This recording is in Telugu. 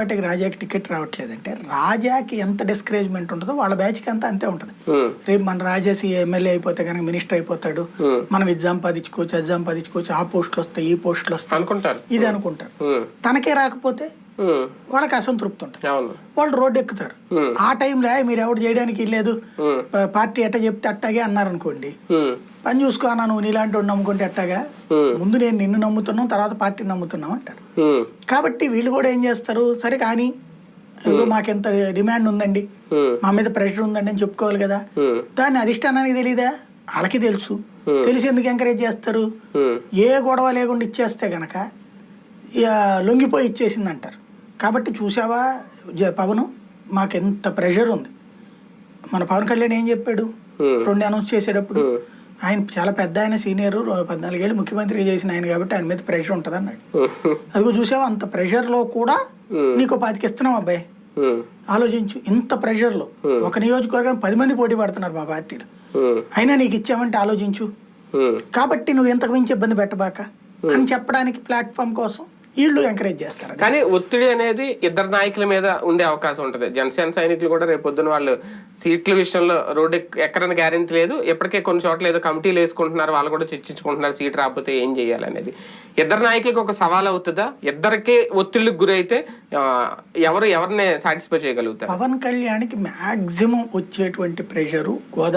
పార్టీకి రాజాకి టికెట్ రావట్లేదంటే రాజాకి ఎంత డిస్కరేజ్మెంట్ ఉంటుందో వాళ్ళ బ్యాచ్కి అంతా అంతే ఉంటుంది. రేపు మన రాజేసి ఎమ్మెల్యే అయిపోతే కనుక మినిస్టర్ అయిపోతాడు. మనం ఇది సంపాదించుకోవచ్చు అది సంపాదించుకోవచ్చు ఆ పోస్టులు వస్తాయి ఈ పోస్టులు వస్తాయి. ఇది అనుకుంటారు. తనకే రాకపోతే వాళ్ళకి అసంతృప్తి ఉంటుంది. వాళ్ళు రోడ్డు ఎక్కుతారు. ఆ టైంలో మీరు ఎవరు చేయడానికి లేదు పార్టీ ఎట్ట చెప్తే అట్టాగే అన్నారనుకోండి. పని చూసుకో అన్నా నువ్వు నీలాంటి వాడిని నమ్ముకుంటే ఎట్టాగా? ఉమ్, ముందు నేను నిన్ను నమ్ముతున్నాం తర్వాత పార్టీని నమ్ముతున్నాం అంటారు. కాబట్టి వీళ్ళు కూడా ఏం చేస్తారు? సరే కానీ మాకెంత డిమాండ్ ఉందండి. మా మీద ప్రెషర్ ఉందండి అని చెప్పుకోవాలి కదా. దాన్ని అధిష్టానానికి తెలియదా వాళ్ళకి తెలుసు. తెలిసి ఎందుకు ఎంకరేజ్ చేస్తారు? ఏ గొడవ లేకుండా ఇచ్చేస్తే గనక ఇక లొంగిపోయి ఇచ్చేసింది అంటారు కాబట్టి చూసావా పవన్? మాకు ఎంత ప్రెషర్ ఉంది. మన పవన్ కళ్యాణ్ ఏం చెప్పాడు. రెండు అనౌన్స్ చేసేటప్పుడు ఆయన చాలా పెద్ద ఆయన సీనియర్ పద్నాలుగేళ్ళు ముఖ్యమంత్రిగా చేసిన ఆయన కాబట్టి ఆయన మీద ప్రెషర్ ఉంటుంది అన్నాడు అదిగో చూసావా అంత ప్రెషర్లో కూడా నీకు పాతికి ఇస్తున్నాం అబ్బాయి ఆలోచించు ఇంత ప్రెషర్లో. ఒక నియోజకవర్గం పది మంది పోటీ పడుతున్నారు మా పార్టీలో. అయినా నీకు ఇచ్చామంటే ఆలోచించు. కాబట్టి నువ్వు ఇంతకు మించి ఇబ్బంది పెట్టబాక. అని చెప్పడానికి ప్లాట్ఫామ్ కోసం వీళ్ళు ఎంకరేజ్ చేస్తారు. కానీ ఒత్తిడి అనేది ఇద్దరు నాయకుల మీద ఉండే అవకాశం ఉంటుంది. జనసేన సైనికులు కూడా రేపు పొద్దున వాళ్ళు సీట్ల విషయంలో రోడ్డు ఎక్- ఎక్కడని గ్యారెంటీ లేదు. ఇప్పటికే కొన్ని చోట్ల ఏదో కమిటీలు వేసుకుంటున్నారు. వాళ్ళు కూడా చర్చించుకుంటున్నారు సీట్ రాకపోతే ఏం చేయాలనేది ఇద్దరు నాయకులకు ఒక సవాల్ అవుతుందా? ఇద్దరికే ఒత్తిళ్ళకి గురైతే ఎవరు ఎవరిని సాటిస్ఫై చేయగలుగుతారు? పవన్ కళ్యాణ్కి మాక్సిమం వచ్చేటువంటి ప్రెషరు గోదావరి